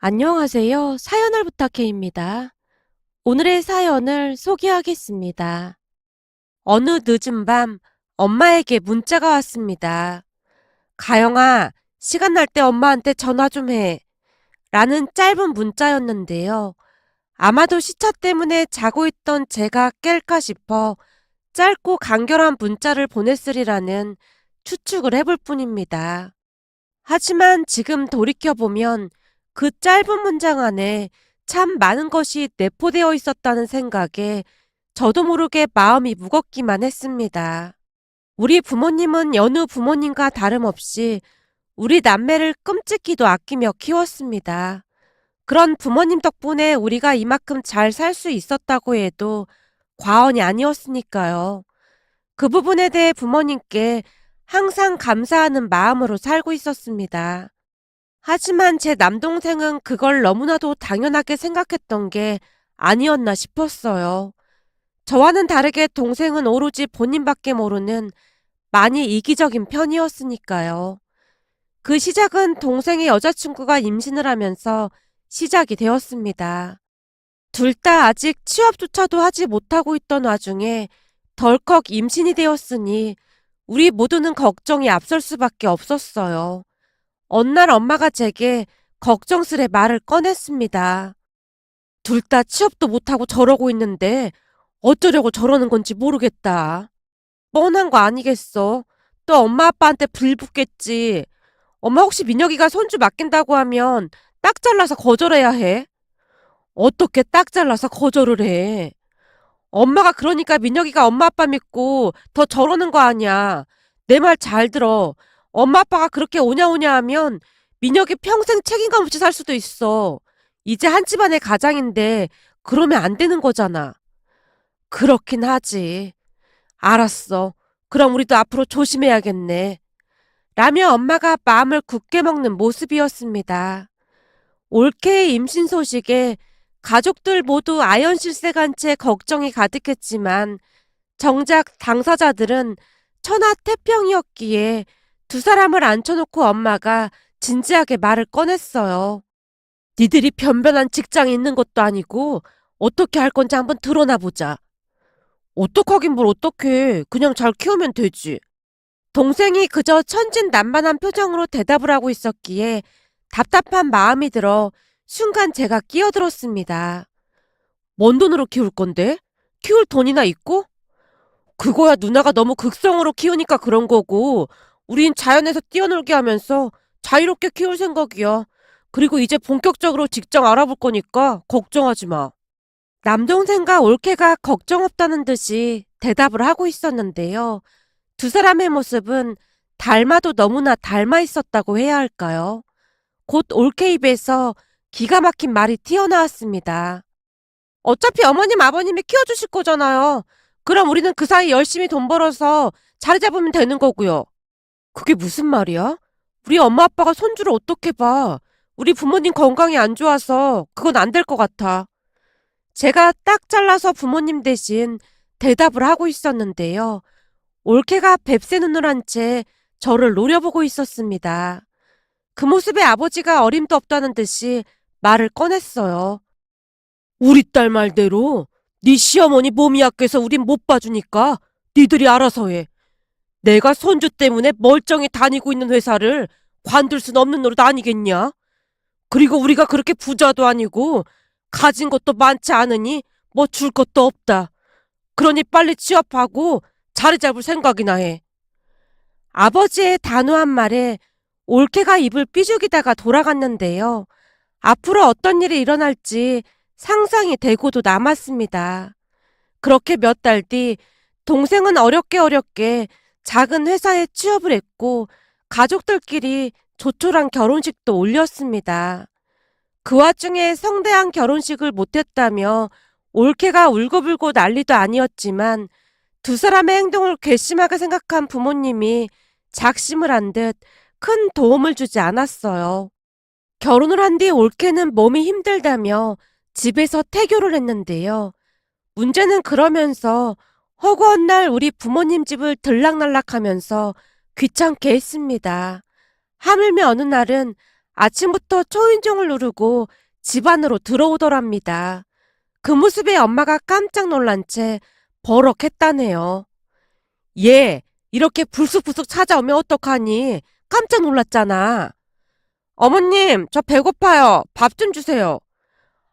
안녕하세요. 사연을 부탁해입니다. 오늘의 사연을 소개하겠습니다. 어느 늦은 밤 엄마에게 문자가 왔습니다. 가영아, 시간 날 때 엄마한테 전화 좀 해. 라는 짧은 문자였는데요. 아마도 시차 때문에 자고 있던 제가 깰까 싶어 짧고 간결한 문자를 보냈으리라는 추측을 해볼 뿐입니다. 하지만 지금 돌이켜보면 그 짧은 문장 안에 참 많은 것이 내포되어 있었다는 생각에 저도 모르게 마음이 무겁기만 했습니다. 우리 부모님은 여느 부모님과 다름없이 우리 남매를 끔찍히도 아끼며 키웠습니다. 그런 부모님 덕분에 우리가 이만큼 잘 살 수 있었다고 해도 과언이 아니었으니까요. 그 부분에 대해 부모님께 항상 감사하는 마음으로 살고 있었습니다. 하지만 제 남동생은 그걸 너무나도 당연하게 생각했던 게 아니었나 싶었어요. 저와는 다르게 동생은 오로지 본인밖에 모르는 많이 이기적인 편이었으니까요. 그 시작은 동생의 여자친구가 임신을 하면서 시작이 되었습니다. 둘 다 아직 취업조차도 하지 못하고 있던 와중에 덜컥 임신이 되었으니 우리 모두는 걱정이 앞설 수밖에 없었어요. 어느 날 엄마가 제게 걱정스레 말을 꺼냈습니다. 둘 다 취업도 못하고 저러고 있는데 어쩌려고 저러는 건지 모르겠다. 뻔한 거 아니겠어. 또 엄마 아빠한테 불 붙겠지. 엄마 혹시 민혁이가 손주 맡긴다고 하면 딱 잘라서 거절해야 해. 어떻게 딱 잘라서 거절을 해. 엄마가 그러니까 민혁이가 엄마 아빠 믿고 더 저러는 거 아니야. 내 말 잘 들어. 엄마 아빠가 그렇게 오냐오냐 하면 민혁이 평생 책임감 없이 살 수도 있어. 이제 한 집안의 가장인데 그러면 안 되는 거잖아. 그렇긴 하지. 알았어. 그럼 우리도 앞으로 조심해야겠네. 라며 엄마가 마음을 굳게 먹는 모습이었습니다. 올케의 임신 소식에 가족들 모두 아연실색한 채 걱정이 가득했지만 정작 당사자들은 천하태평이었기에 두 사람을 앉혀놓고 엄마가 진지하게 말을 꺼냈어요. 니들이 변변한 직장에 있는 것도 아니고 어떻게 할 건지 한번 드러나 보자. 어떡하긴 뭘 어떡해. 그냥 잘 키우면 되지. 동생이 그저 천진난만한 표정으로 대답을 하고 있었기에 답답한 마음이 들어 순간 제가 끼어들었습니다. 뭔 돈으로 키울 건데? 키울 돈이나 있고? 그거야 누나가 너무 극성으로 키우니까 그런 거고 우린 자연에서 뛰어놀게 하면서 자유롭게 키울 생각이야. 그리고 이제 본격적으로 직장 알아볼 거니까 걱정하지 마. 남동생과 올케가 걱정 없다는 듯이 대답을 하고 있었는데요. 두 사람의 모습은 닮아도 너무나 닮아 있었다고 해야 할까요? 곧 올케 입에서 기가 막힌 말이 튀어나왔습니다. 어차피 어머님 아버님이 키워주실 거잖아요. 그럼 우리는 그 사이 열심히 돈 벌어서 자리 잡으면 되는 거고요. 그게 무슨 말이야? 우리 엄마 아빠가 손주를 어떻게 봐? 우리 부모님 건강이 안 좋아서 그건 안 될 것 같아. 제가 딱 잘라서 부모님 대신 대답을 하고 있었는데요. 올케가 뱁새 눈을 한 채 저를 노려보고 있었습니다. 그 모습에 아버지가 어림도 없다는 듯이 말을 꺼냈어요. 우리 딸 말대로 네 시어머니 몸이 약해서 우린 못 봐주니까 니들이 알아서 해. 내가 손주 때문에 멀쩡히 다니고 있는 회사를 관둘 순 없는 노릇 아니겠냐? 그리고 우리가 그렇게 부자도 아니고 가진 것도 많지 않으니 뭐 줄 것도 없다. 그러니 빨리 취업하고 자리 잡을 생각이나 해. 아버지의 단호한 말에 올케가 입을 삐죽이다가 돌아갔는데요. 앞으로 어떤 일이 일어날지 상상이 되고도 남았습니다. 그렇게 몇 달 뒤 동생은 어렵게 어렵게 작은 회사에 취업을 했고 가족들끼리 조촐한 결혼식도 올렸습니다. 그 와중에 성대한 결혼식을 못했다며 올케가 울고불고 난리도 아니었지만 두 사람의 행동을 괘씸하게 생각한 부모님이 작심을 한 듯 큰 도움을 주지 않았어요. 결혼을 한 뒤 올케는 몸이 힘들다며 집에서 태교를 했는데요. 문제는 그러면서 허구한 날 우리 부모님 집을 들락날락하면서 귀찮게 했습니다. 하물며 어느 날은 아침부터 초인종을 누르고 집 안으로 들어오더랍니다. 그 모습에 엄마가 깜짝 놀란 채 버럭 했다네요. 얘, 이렇게 불쑥불쑥 찾아오면 어떡하니? 깜짝 놀랐잖아. 어머님, 저 배고파요. 밥 좀 주세요.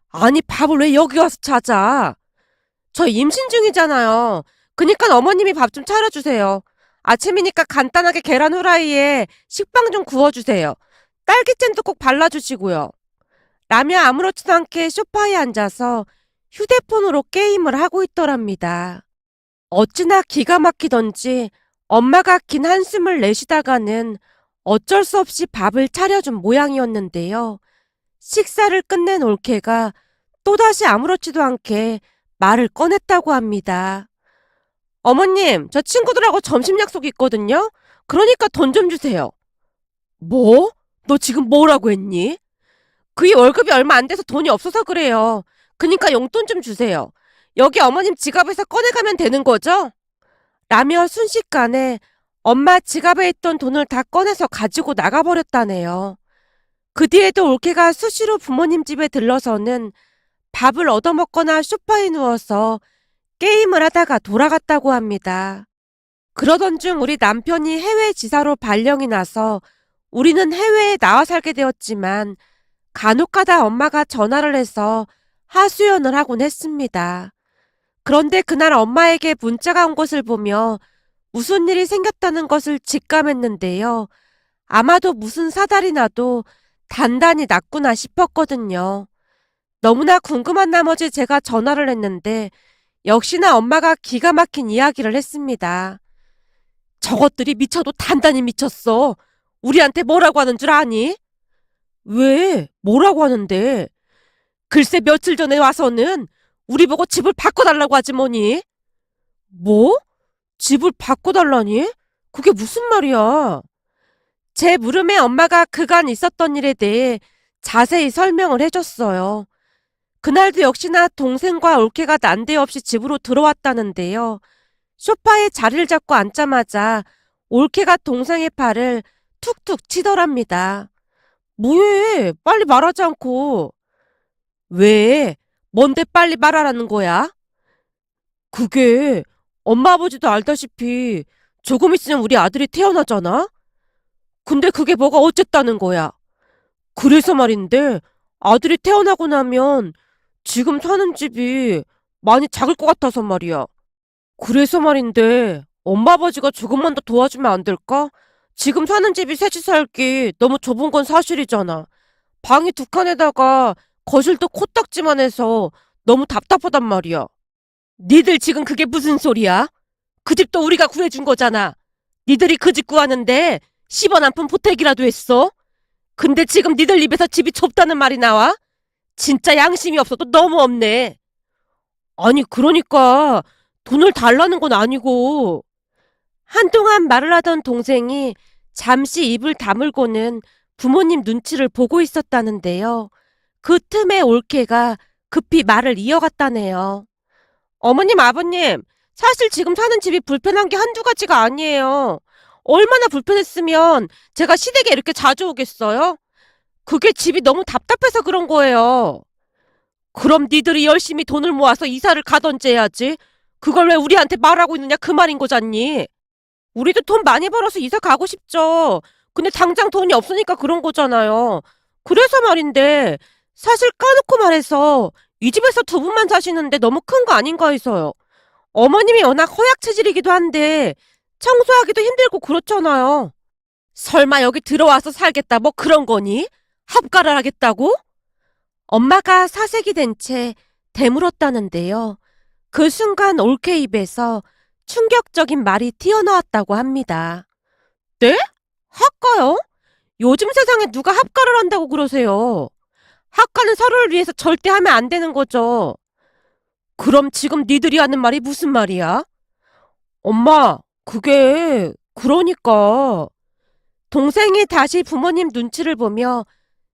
아니, 밥을 왜 여기 와서 찾아? 저 임신 중이잖아요. 그니까 어머님이 밥 좀 차려주세요. 아침이니까 간단하게 계란 후라이에 식빵 좀 구워주세요. 딸기잼도 꼭 발라주시고요. 라며 아무렇지도 않게 소파에 앉아서 휴대폰으로 게임을 하고 있더랍니다. 어찌나 기가 막히던지 엄마가 긴 한숨을 내쉬다가는 어쩔 수 없이 밥을 차려준 모양이었는데요. 식사를 끝낸 올케가 또다시 아무렇지도 않게 말을 꺼냈다고 합니다. 어머님, 저 친구들하고 점심 약속 있거든요? 그러니까 돈 좀 주세요. 뭐? 너 지금 뭐라고 했니? 그이 월급이 얼마 안 돼서 돈이 없어서 그래요. 그니까 용돈 좀 주세요. 여기 어머님 지갑에서 꺼내가면 되는 거죠? 라며 순식간에 엄마 지갑에 있던 돈을 다 꺼내서 가지고 나가버렸다네요. 그 뒤에도 올케가 수시로 부모님 집에 들러서는 밥을 얻어먹거나 소파에 누워서 게임을 하다가 돌아갔다고 합니다. 그러던 중 우리 남편이 해외 지사로 발령이 나서 우리는 해외에 나와 살게 되었지만 간혹가다 엄마가 전화를 해서 하수연을 하곤 했습니다. 그런데 그날 엄마에게 문자가 온 것을 보며 무슨 일이 생겼다는 것을 직감했는데요. 아마도 무슨 사달이 나도 단단히 났구나 싶었거든요. 너무나 궁금한 나머지 제가 전화를 했는데 역시나 엄마가 기가 막힌 이야기를 했습니다. 저것들이 미쳐도 단단히 미쳤어. 우리한테 뭐라고 하는 줄 아니? 왜? 뭐라고 하는데? 글쎄 며칠 전에 와서는 우리 보고 집을 바꿔달라고 하지 뭐니? 뭐? 집을 바꿔달라니? 그게 무슨 말이야? 제 물음에 엄마가 그간 있었던 일에 대해 자세히 설명을 해줬어요. 그날도 역시나 동생과 올케가 난데없이 집으로 들어왔다는데요. 소파에 자리를 잡고 앉자마자 올케가 동생의 팔을 툭툭 치더랍니다. 뭐해? 빨리 말하지 않고. 왜? 뭔데 빨리 말하라는 거야? 그게 엄마 아버지도 알다시피 조금 있으면 우리 아들이 태어나잖아? 근데 그게 뭐가 어쨌다는 거야? 그래서 말인데 아들이 태어나고 나면 지금 사는 집이 많이 작을 것 같아서 말이야. 그래서 말인데 엄마 아버지가 조금만 더 도와주면 안 될까? 지금 사는 집이 셋이 살기 너무 좁은 건 사실이잖아. 방이 두 칸에다가 거실도 코딱지만 해서 너무 답답하단 말이야. 니들 지금 그게 무슨 소리야? 그 집도 우리가 구해준 거잖아. 니들이 그 집 구하는데 10원 한푼 보태기라도 했어? 근데 지금 니들 입에서 집이 좁다는 말이 나와? 진짜 양심이 없어 도 너무 없네. 아니, 그러니까 돈을 달라는 건 아니고. 한동안 말을 하던 동생이 잠시 입을 다물고는 부모님 눈치를 보고 있었다는데요. 그 틈에 올케가 급히 말을 이어갔다네요. 어머님, 아버님, 사실 지금 사는 집이 불편한 게 한두 가지가 아니에요. 얼마나 불편했으면 제가 시댁에 이렇게 자주 오겠어요? 그게 집이 너무 답답해서 그런 거예요. 그럼 니들이 열심히 돈을 모아서 이사를 가던지 해야지. 그걸 왜 우리한테 말하고 있느냐 그 말인 거잖니. 우리도 돈 많이 벌어서 이사 가고 싶죠. 근데 당장 돈이 없으니까 그런 거잖아요. 그래서 말인데 사실 까놓고 말해서 이 집에서 두 분만 사시는데 너무 큰 거 아닌가 해서요. 어머님이 워낙 허약 체질이기도 한데 청소하기도 힘들고 그렇잖아요. 설마 여기 들어와서 살겠다 뭐 그런 거니? 합가를 하겠다고? 엄마가 사색이 된 채 대물었다는데요. 그 순간 올케 입에서 충격적인 말이 튀어나왔다고 합니다. 네? 합가요? 요즘 세상에 누가 합가를 한다고 그러세요? 학과는 서로를 위해서 절대 하면 안 되는 거죠. 그럼 지금 니들이 하는 말이 무슨 말이야? 엄마, 그게, 그러니까. 동생이 다시 부모님 눈치를 보며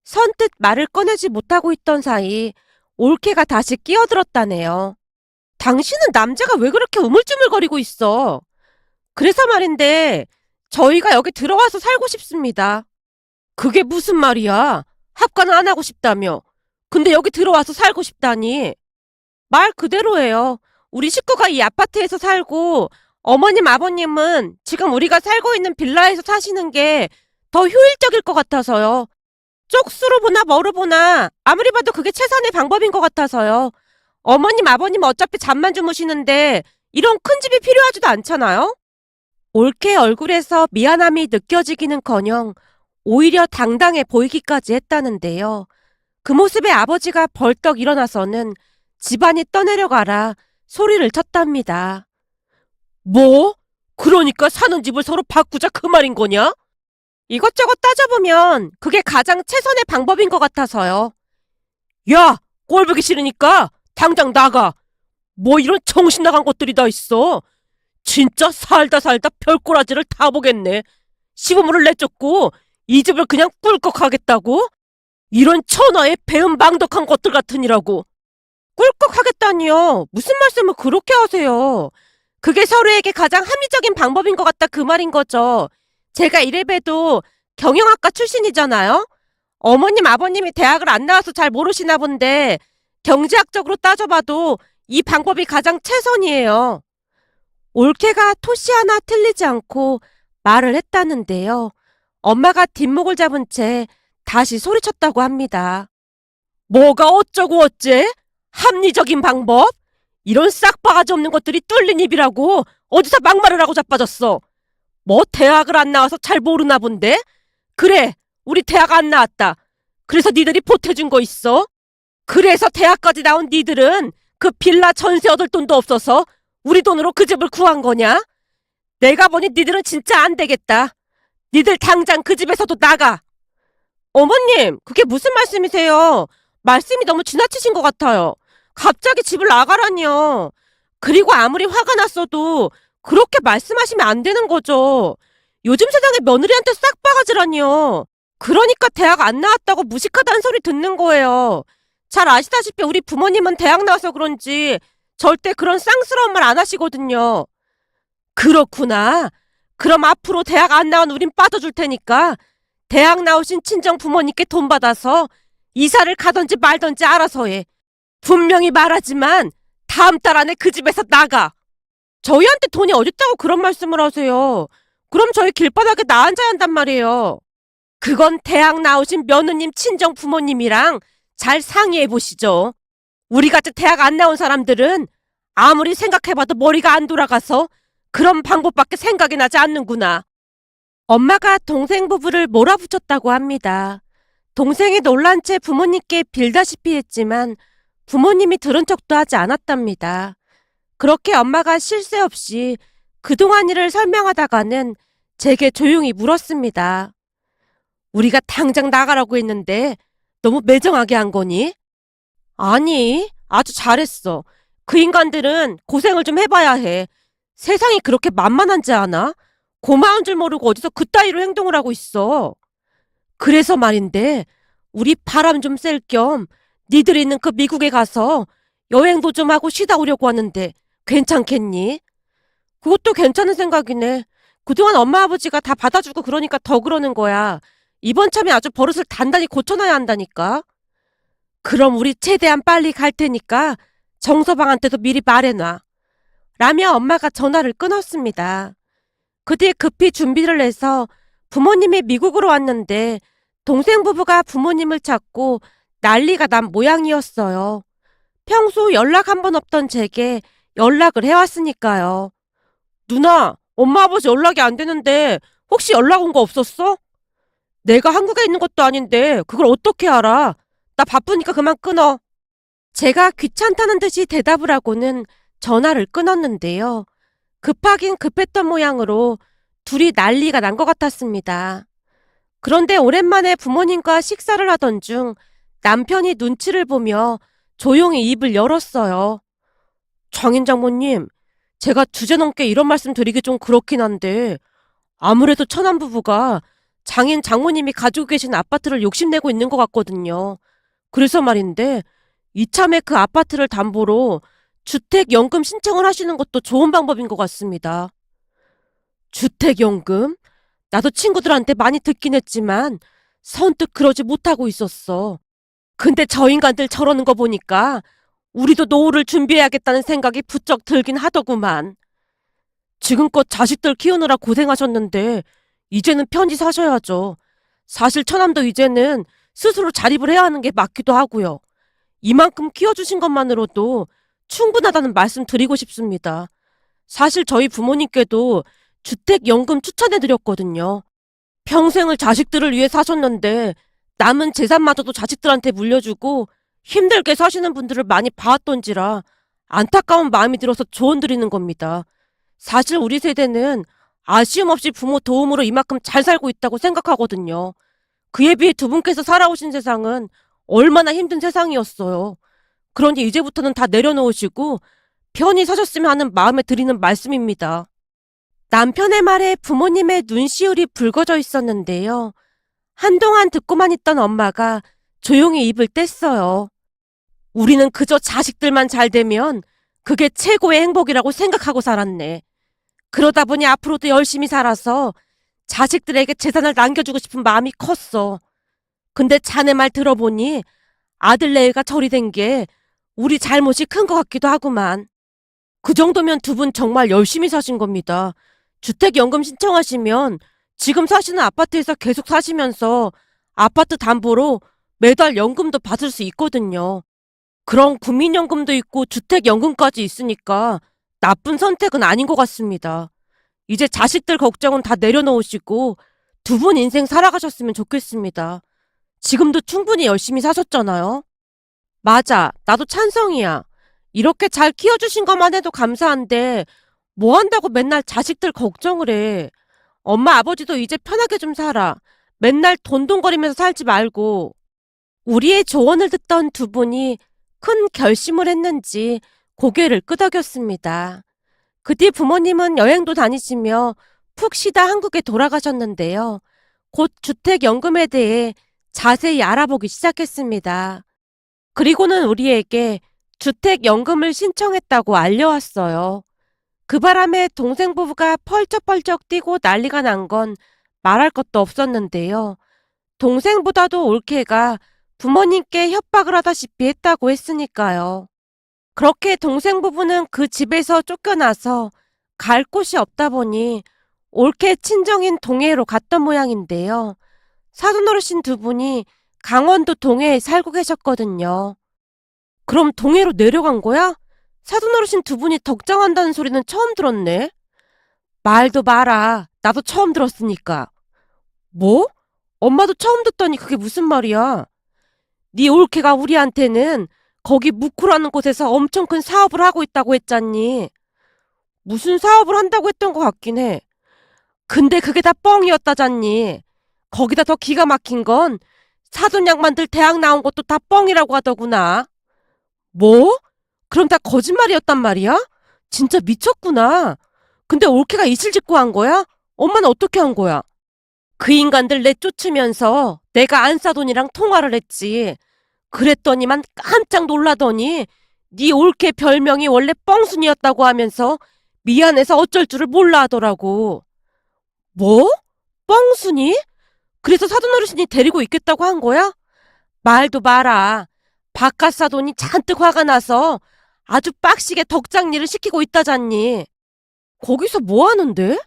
선뜻 말을 꺼내지 못하고 있던 사이 올케가 다시 끼어들었다네요. 당신은 남자가 왜 그렇게 우물쭈물거리고 있어? 그래서 말인데, 저희가 여기 들어와서 살고 싶습니다. 그게 무슨 말이야? 합가는 안 하고 싶다며. 근데 여기 들어와서 살고 싶다니. 말 그대로예요. 우리 식구가 이 아파트에서 살고 어머님 아버님은 지금 우리가 살고 있는 빌라에서 사시는 게 더 효율적일 것 같아서요. 쪽수로 보나 뭐로 보나 아무리 봐도 그게 최선의 방법인 것 같아서요. 어머님 아버님 어차피 잠만 주무시는데 이런 큰 집이 필요하지도 않잖아요. 올케 얼굴에서 미안함이 느껴지기는커녕 오히려 당당해 보이기까지 했다는데요. 그 모습에 아버지가 벌떡 일어나서는 집안이 떠내려가라 소리를 쳤답니다. 뭐? 그러니까 사는 집을 서로 바꾸자 그 말인 거냐? 이것저것 따져보면 그게 가장 최선의 방법인 것 같아서요. 야! 꼴 보기 싫으니까 당장 나가! 뭐 이런 정신 나간 것들이 다 있어! 진짜 살다 살다 별꼬라지를 다 보겠네. 시부모를 내쫓고 이 집을 그냥 꿀꺽 하겠다고? 이런 천하의 배은망덕한 것들 같으니라고. 꿀꺽 하겠다니요. 무슨 말씀을 그렇게 하세요. 그게 서로에게 가장 합리적인 방법인 것 같다 그 말인 거죠. 제가 이래봬도 경영학과 출신이잖아요. 어머님 아버님이 대학을 안 나와서 잘 모르시나 본데 경제학적으로 따져봐도 이 방법이 가장 최선이에요. 올케가 토시 하나 틀리지 않고 말을 했다는데요. 엄마가 뒷목을 잡은 채 다시 소리쳤다고 합니다. 뭐가 어쩌고 어째? 합리적인 방법? 이런 싹바가지 없는 것들이 뚫린 입이라고 어디서 막말을 하고 자빠졌어. 뭐 대학을 안 나와서 잘 모르나 본데? 그래, 우리 대학 안 나왔다. 그래서 니들이 보태준 거 있어? 그래서 대학까지 나온 니들은 그 빌라 전세 얻을 돈도 없어서 우리 돈으로 그 집을 구한 거냐? 내가 보니 니들은 진짜 안 되겠다. 니들 당장 그 집에서도 나가. 어머님, 그게 무슨 말씀이세요? 말씀이 너무 지나치신 것 같아요. 갑자기 집을 나가라니요. 그리고 아무리 화가 났어도 그렇게 말씀하시면 안 되는 거죠. 요즘 세상에 며느리한테 싹바가지라니요. 그러니까 대학 안 나왔다고 무식하다는 소리 듣는 거예요. 잘 아시다시피 우리 부모님은 대학 나와서 그런지 절대 그런 쌍스러운 말 안 하시거든요. 그렇구나. 그럼 앞으로 대학 안 나온 우린 빠져줄 테니까 대학 나오신 친정 부모님께 돈 받아서 이사를 가든지 말든지 알아서 해. 분명히 말하지만 다음 달 안에 그 집에서 나가. 저희한테 돈이 어딨다고 그런 말씀을 하세요. 그럼 저희 길바닥에 나앉아야 한단 말이에요. 그건 대학 나오신 며느님 친정 부모님이랑 잘 상의해 보시죠. 우리 같이 대학 안 나온 사람들은 아무리 생각해봐도 머리가 안 돌아가서 그런 방법밖에 생각이 나지 않는구나. 엄마가 동생 부부를 몰아붙였다고 합니다. 동생이 놀란 채 부모님께 빌다시피 했지만 부모님이 들은 척도 하지 않았답니다. 그렇게 엄마가 쉴 새 없이 그동안 일을 설명하다가는 제게 조용히 물었습니다. 우리가 당장 나가라고 했는데 너무 매정하게 한 거니? 아니, 아주 잘했어. 그 인간들은 고생을 좀 해봐야 해. 세상이 그렇게 만만한지 아나? 고마운 줄 모르고 어디서 그따위로 행동을 하고 있어. 그래서 말인데, 우리 바람 좀 쐴 겸 니들 있는 그 미국에 가서 여행도 좀 하고 쉬다 오려고 하는데 괜찮겠니? 그것도 괜찮은 생각이네. 그동안 엄마 아버지가 다 받아주고 그러니까 더 그러는 거야. 이번 참에 아주 버릇을 단단히 고쳐놔야 한다니까. 그럼 우리 최대한 빨리 갈 테니까 정서방한테도 미리 말해놔. 라며 엄마가 전화를 끊었습니다. 그 뒤에 급히 준비를 해서 부모님이 미국으로 왔는데 동생 부부가 부모님을 찾고 난리가 난 모양이었어요. 평소 연락 한 번 없던 제게 연락을 해왔으니까요. 누나, 엄마 아버지 연락이 안 되는데 혹시 연락 온 거 없었어? 내가 한국에 있는 것도 아닌데 그걸 어떻게 알아? 나 바쁘니까 그만 끊어. 제가 귀찮다는 듯이 대답을 하고는 전화를 끊었는데요. 급하긴 급했던 모양으로 둘이 난리가 난 것 같았습니다. 그런데 오랜만에 부모님과 식사를 하던 중 남편이 눈치를 보며 조용히 입을 열었어요. 장인 장모님, 제가 주제 넘게 이런 말씀 드리기 좀 그렇긴 한데, 아무래도 천안 부부가 장인 장모님이 가지고 계신 아파트를 욕심내고 있는 것 같거든요. 그래서 말인데, 이참에 그 아파트를 담보로 주택연금 신청을 하시는 것도 좋은 방법인 것 같습니다. 주택연금? 나도 친구들한테 많이 듣긴 했지만, 선뜻 그러지 못하고 있었어. 근데 저 인간들 저러는 거 보니까 우리도 노후를 준비해야겠다는 생각이 부쩍 들긴 하더구만. 지금껏 자식들 키우느라 고생하셨는데 이제는 편히 사셔야죠. 사실 처남도 이제는 스스로 자립을 해야 하는 게 맞기도 하고요. 이만큼 키워주신 것만으로도 충분하다는 말씀 드리고 싶습니다. 사실 저희 부모님께도 주택연금 추천해드렸거든요. 평생을 자식들을 위해 사셨는데 남은 재산마저도 자식들한테 물려주고 힘들게 사시는 분들을 많이 봐왔던지라 안타까운 마음이 들어서 조언 드리는 겁니다. 사실 우리 세대는 아쉬움 없이 부모 도움으로 이만큼 잘 살고 있다고 생각하거든요. 그에 비해 두 분께서 살아오신 세상은 얼마나 힘든 세상이었어요. 그러니 이제부터는 다 내려놓으시고 편히 사셨으면 하는 마음에 드리는 말씀입니다. 남편의 말에 부모님의 눈시울이 붉어져 있었는데요. 한동안 듣고만 있던 엄마가 조용히 입을 뗐어요. 우리는 그저 자식들만 잘 되면 그게 최고의 행복이라고 생각하고 살았네. 그러다 보니 앞으로도 열심히 살아서 자식들에게 재산을 남겨주고 싶은 마음이 컸어. 근데 자네 말 들어보니 아들내가 저리 된 게 우리 잘못이 큰 것 같기도 하구만. 그 정도면 두 분 정말 열심히 사신 겁니다. 주택연금 신청하시면 지금 사시는 아파트에서 계속 사시면서 아파트 담보로 매달 연금도 받을 수 있거든요. 그런 국민연금도 있고 주택연금까지 있으니까 나쁜 선택은 아닌 것 같습니다. 이제 자식들 걱정은 다 내려놓으시고 두 분 인생 살아가셨으면 좋겠습니다. 지금도 충분히 열심히 사셨잖아요. 맞아. 나도 찬성이야. 이렇게 잘 키워주신 것만 해도 감사한데 뭐 한다고 맨날 자식들 걱정을 해. 엄마 아버지도 이제 편하게 좀 살아. 맨날 돈돈거리면서 살지 말고. 우리의 조언을 듣던 두 분이 큰 결심을 했는지 고개를 끄덕였습니다. 그 뒤 부모님은 여행도 다니시며 푹 쉬다 한국에 돌아가셨는데요. 곧 주택연금에 대해 자세히 알아보기 시작했습니다. 그리고는 우리에게 주택연금을 신청했다고 알려왔어요. 그 바람에 동생 부부가 펄쩍펄쩍 뛰고 난리가 난 건 말할 것도 없었는데요. 동생보다도 올케가 부모님께 협박을 하다시피 했다고 했으니까요. 그렇게 동생 부부는 그 집에서 쫓겨나서 갈 곳이 없다 보니 올케 친정인 동해로 갔던 모양인데요. 사돈 어르신 두 분이 강원도 동해에 살고 계셨거든요. 그럼 동해로 내려간 거야? 사돈 어르신 두 분이 덕장한다는 소리는 처음 들었네. 말도 마라. 나도 처음 들었으니까. 뭐? 엄마도 처음 듣더니 그게 무슨 말이야? 네 올케가 우리한테는 거기 무쿠라는 곳에서 엄청 큰 사업을 하고 있다고 했잖니. 무슨 사업을 한다고 했던 것 같긴 해. 근데 그게 다 뻥이었다잖니. 거기다 더 기가 막힌 건 사돈 양반들 대학 나온 것도 다 뻥이라고 하더구나. 뭐? 그럼 다 거짓말이었단 말이야? 진짜 미쳤구나. 근데 올케가 이실 짓고 한 거야? 엄마는 어떻게 한 거야? 그 인간들 내쫓으면서 내가 안사돈이랑 통화를 했지. 그랬더니만 깜짝 놀라더니 네 올케 별명이 원래 뻥순이었다고 하면서 미안해서 어쩔 줄을 몰라 하더라고. 뭐? 뻥순이? 그래서 사돈 어르신이 데리고 있겠다고 한 거야? 말도 마라. 바깥 사돈이 잔뜩 화가 나서 아주 빡시게 덕장일을 시키고 있다잖니. 거기서 뭐 하는데?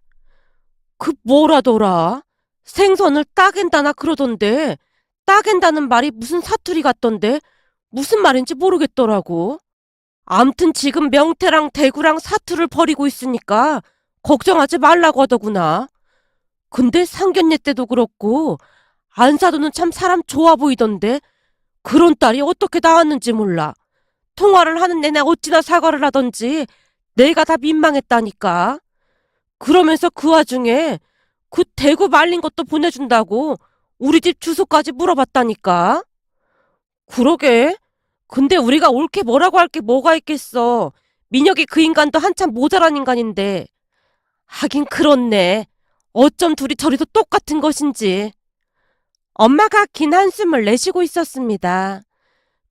그 뭐라더라? 생선을 따갠다나 그러던데 따갠다는 말이 무슨 사투리 같던데 무슨 말인지 모르겠더라고. 암튼 지금 명태랑 대구랑 사투를 벌이고 있으니까 걱정하지 말라고 하더구나. 근데 상견례 때도 그렇고 안사도는 참 사람 좋아 보이던데 그런 딸이 어떻게 나왔는지 몰라. 통화를 하는 내내 어찌나 사과를 하던지 내가 다 민망했다니까. 그러면서 그 와중에 그 대구 말린 것도 보내준다고 우리 집 주소까지 물어봤다니까. 그러게. 근데 우리가 옳게 뭐라고 할 게 뭐가 있겠어. 민혁이 그 인간도 한참 모자란 인간인데. 하긴 그렇네. 어쩜 둘이 저리도 똑같은 것인지. 엄마가 긴 한숨을 내쉬고 있었습니다.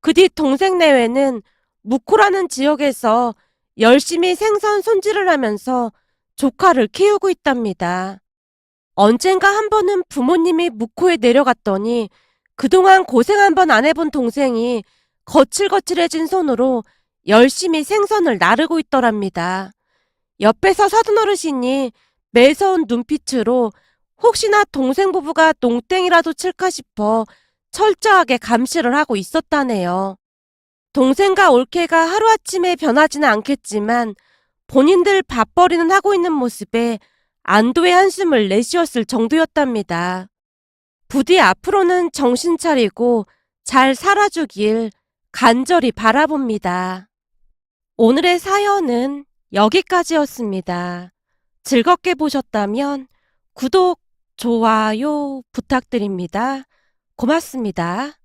그 뒤 동생 내외는 무코라는 지역에서 열심히 생선 손질을 하면서 조카를 키우고 있답니다. 언젠가 한 번은 부모님이 묵호에 내려갔더니 그동안 고생 한 번 안 해본 동생이 거칠거칠해진 손으로 열심히 생선을 나르고 있더랍니다. 옆에서 사돈 어르신이 매서운 눈빛으로 혹시나 동생 부부가 농땡이라도 칠까 싶어 철저하게 감시를 하고 있었다네요. 동생과 올케가 하루아침에 변하지는 않겠지만 본인들 밥벌이는 하고 있는 모습에 안도의 한숨을 내쉬었을 정도였답니다. 부디 앞으로는 정신 차리고 잘 살아주길 간절히 바라봅니다. 오늘의 사연은 여기까지였습니다. 즐겁게 보셨다면 구독, 좋아요 부탁드립니다. 고맙습니다.